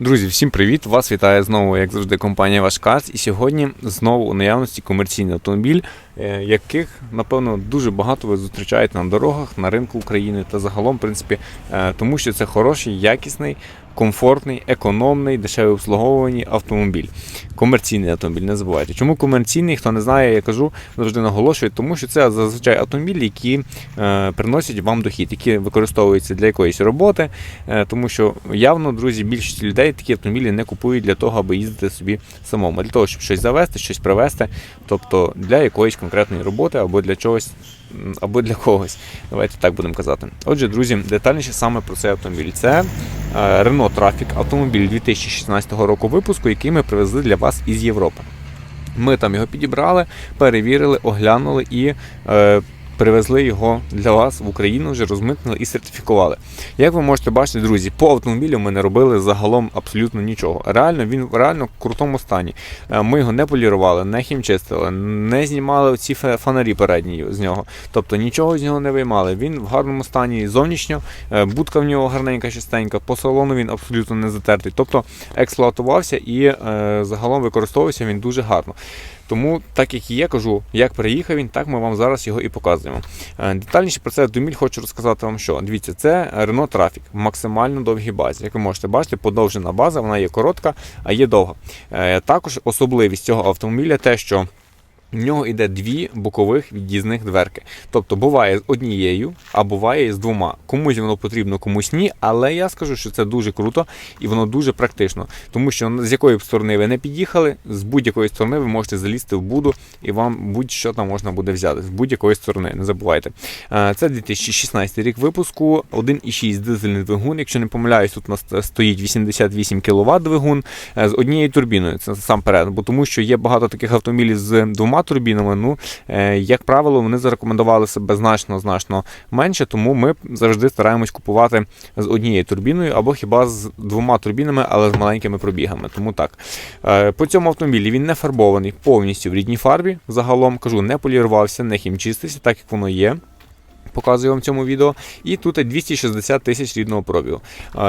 Друзі, всім привіт! Вас вітає знову, як завжди, компанія Вашкац. І сьогодні знову у наявності комерційний автомобіль, е, яких, напевно, дуже багато ви зустрічаєте на дорогах, на ринку України та загалом, в принципі, е, тому що це хороший, якісний, комфортний, економний, дешевий обслуговуваний автомобіль. Комерційний автомобіль, не забувайте. Чому комерційний? Хто не знає, я кажу, завжди наголошую, тому що це зазвичай автомобілі, які е, приносять вам дохід, які використовуються для якоїсь роботи, е, тому що явно, друзі, більшість людей такі автомобілі не купують для того, аби їздити собі самому, для того, щоб щось завести, щось привезти, тобто для якоїсь конкретної роботи або для чогось, або для когось. Давайте так будемо казати. Отже, друзі, детальніше саме про цей автомобіль. Це е, Renault Traffic, автомобіль 2016 року випуску, який ми привезли для вас із Європи. Ми там його підібрали, перевірили, оглянули і е, привезли його для вас в Україну, вже розмитнили і сертифікували. Як ви можете бачити, друзі, по автомобілю ми не робили загалом абсолютно нічого. Реально, він в реально крутому стані. Е, Ми його не полірували, не хімчистили, не знімали ці фонарі передні з нього. Тобто нічого з нього не виймали. Він в гарному стані зовнішньо, е, будка в нього гарненька, чистенька, по салону він абсолютно не затертий. Тобто експлуатувався і е, загалом використовувався він дуже гарно. Тому, так як і є, кажу, як приїхав він, так ми вам зараз його і показуємо. Е, Детальніше про це думіль хочу розказати вам, що дивіться, це Renault Traffic в максимально довгій базі. Як ви можете бачити, подовжена база, вона є коротка, а є довга. Е, Також особливість цього автомобіля те, що в нього йде дві бокових від'їзних дверки. Тобто буває з однією, а буває з двома. Комусь воно потрібно, комусь ні. Але я скажу, що це дуже круто і воно дуже практично. Тому що з якої б сторони ви не під'їхали, з будь-якої сторони ви можете залізти в буду і вам будь-що там можна буде взяти. З будь-якої сторони, не забувайте. Е, Це 2016 рік випуску, 1,6 дизельний двигун. Якщо не помиляюсь, тут у нас стоїть 88 кВт двигун е, з однією турбіною. Це сам перед, бо тому що є багато таких автомобілів з двома турбінами. Ну, е, як правило, вони зарекомендували себе значно значно менше, тому ми завжди стараємось купувати з однією турбіною або хіба з двома турбінами, але з маленькими пробігами. Тому так. Е, По цьому автомобілі він не фарбований повністю в рідній фарбі. Загалом кажу, не полірувався, не хімчистився, так як воно є. Показую вам в цьому відео. І тут 260 тисяч рідного пробігу.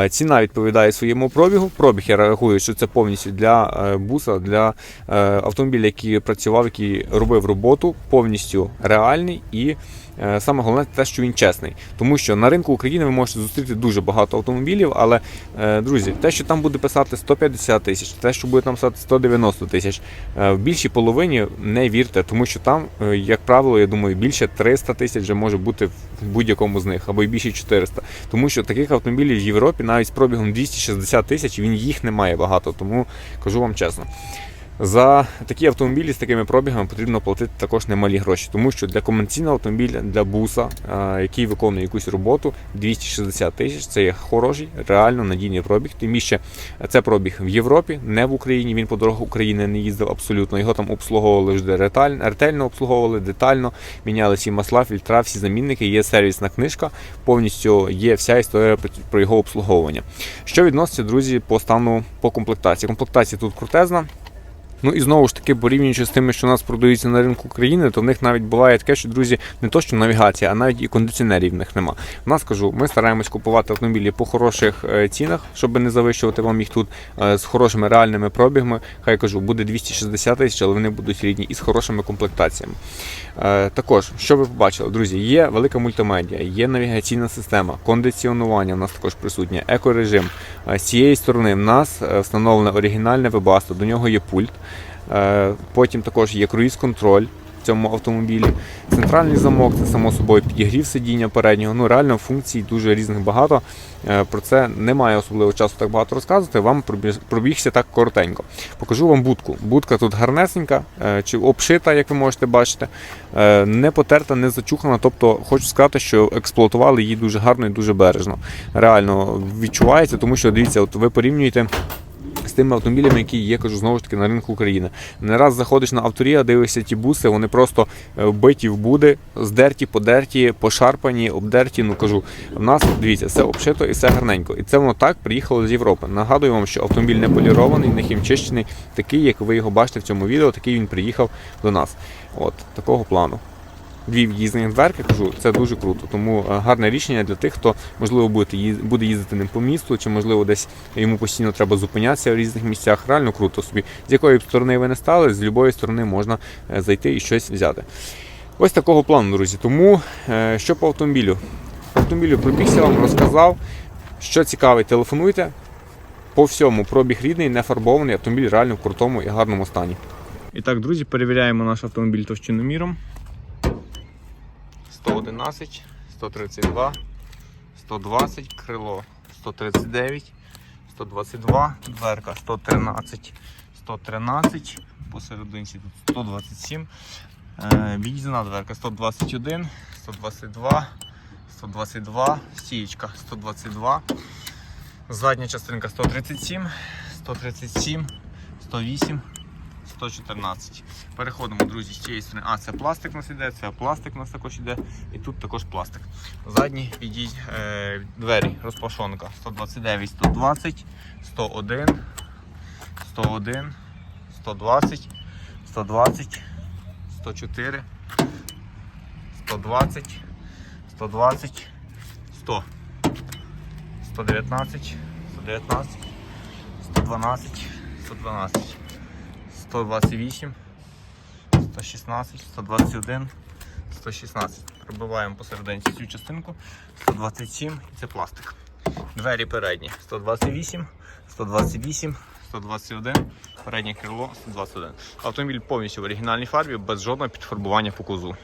Ціна відповідає своєму пробігу. Пробіг я рахую, що це повністю для е, буса, для е, автомобіля, який працював, який робив роботу, повністю реальний і. е, Саме головне те, що він чесний, тому що на ринку України ви можете зустріти дуже багато автомобілів, але друзі, те, що там буде писати 150 тисяч, те, що буде там писати 190 тисяч, в більшій половині не вірте, тому що там, як правило, я думаю, більше 300 тисяч вже може бути в будь-якому з них, або й більше 400. Тому що таких автомобілів в Європі навіть з пробігом 260 тисяч він їх не має багато. Тому кажу вам чесно. За такі автомобілі з такими пробігами потрібно платити також немалі гроші, тому що для комерційного автомобіля, для буса, який виконує якусь роботу, 260 тисяч це є хороший, реально надійний пробіг. Тим більше це пробіг в Європі, не в Україні. Він по дорогах України не їздив абсолютно. Його там обслуговували вже ретельно, ретельно обслуговували, детально, міняли всі масла, фільтра, всі замінники. Є сервісна книжка, повністю є вся історія про його обслуговування. Що відноситься, друзі, по стану по комплектації. Комплектація тут крутезна. Ну і знову ж таки, порівнюючи з тими, що у нас продаються на ринку України, то в них навіть буває таке, що друзі, не то що навігація, а навіть і кондиціонерів в них нема. У нас кажу, ми стараємось купувати автомобілі по хороших е, цінах, щоб не завищувати вам їх тут е, з хорошими реальними пробігами. Хай кажу, буде 260 тисяч, але вони будуть рідні і з хорошими комплектаціями. Е, Також, що ви побачили, друзі, є велика мультимедіа, є навігаційна система, кондиціонування у нас також присутнє, екорежим. З цієї сторони в нас встановлене оригінальне вебасто, до нього є пульт. Е, Потім також є круїз-контроль в цьому автомобілі. Центральний замок це само собою підігрів сидіння переднього. Ну реально функцій дуже різних багато. Е, Про це немає особливо часу так багато розказувати. Вам пробіг- пробігся так коротенько. Покажу вам будку. Будка тут гарнесенька, е, чи обшита, як ви можете бачити, не потерта, не зачухана. Тобто хочу сказати, що експлуатували її дуже гарно і дуже бережно. Реально відчувається, тому що дивіться, от ви порівнюєте тими автомобілями, які є, кажу, знову ж таки на ринку України. Не раз заходиш на авторія, дивишся ті буси, вони просто е, вбиті в буди, здерті, подерті, пошарпані, обдерті. Ну кажу, в нас дивіться, все обшито і все гарненько. І це воно так приїхало з Європи. Нагадую вам, що автомобіль не полірований, не хімчищений, такий, як ви його бачите в цьому відео, такий він приїхав до нас. От такого плану. Дві в'їзних дверки. Кажу, це дуже круто. Тому е, гарне рішення для тих, хто можливо буде їздити ним по місту, чи можливо десь йому постійно треба зупинятися в різних місцях. Реально круто собі. З якої б сторони ви не стали, з будь-якої сторони можна е, зайти і щось взяти. Ось такого плану, друзі. Тому е, що по автомобілю? Автомобілю пробігся вам, розказав. Що цікавить, телефонуйте. По всьому пробіг рідний, не фарбований, автомобіль реально в крутому і гарному стані. І так, друзі, перевіряємо наш автомобіль товщиноміром. 111, 132, 120, крило 139, 122, дверка 113, 113, посерединці тут 127, е, від'їзна дверка 121, 122, 122, стієчка 122, задня частинка 137, 137, 108, 114. Переходимо, друзі, з цієї сторони. А, це пластик у нас іде, це пластик у нас також іде, і тут також пластик. Задні підійдь е, двері, розпашонка 129, 120, 101, 101, 120, 120, 104, 120, 120, 100, 119, 119, 112, 112. 128, 116, 121, 116. Пробиваємо посерединці цю частинку. 127 і це пластик. Двері передні 128, 128, 121, переднє крило 121. Автомобіль повністю в оригінальній фарбі без жодного підфарбування по кузу.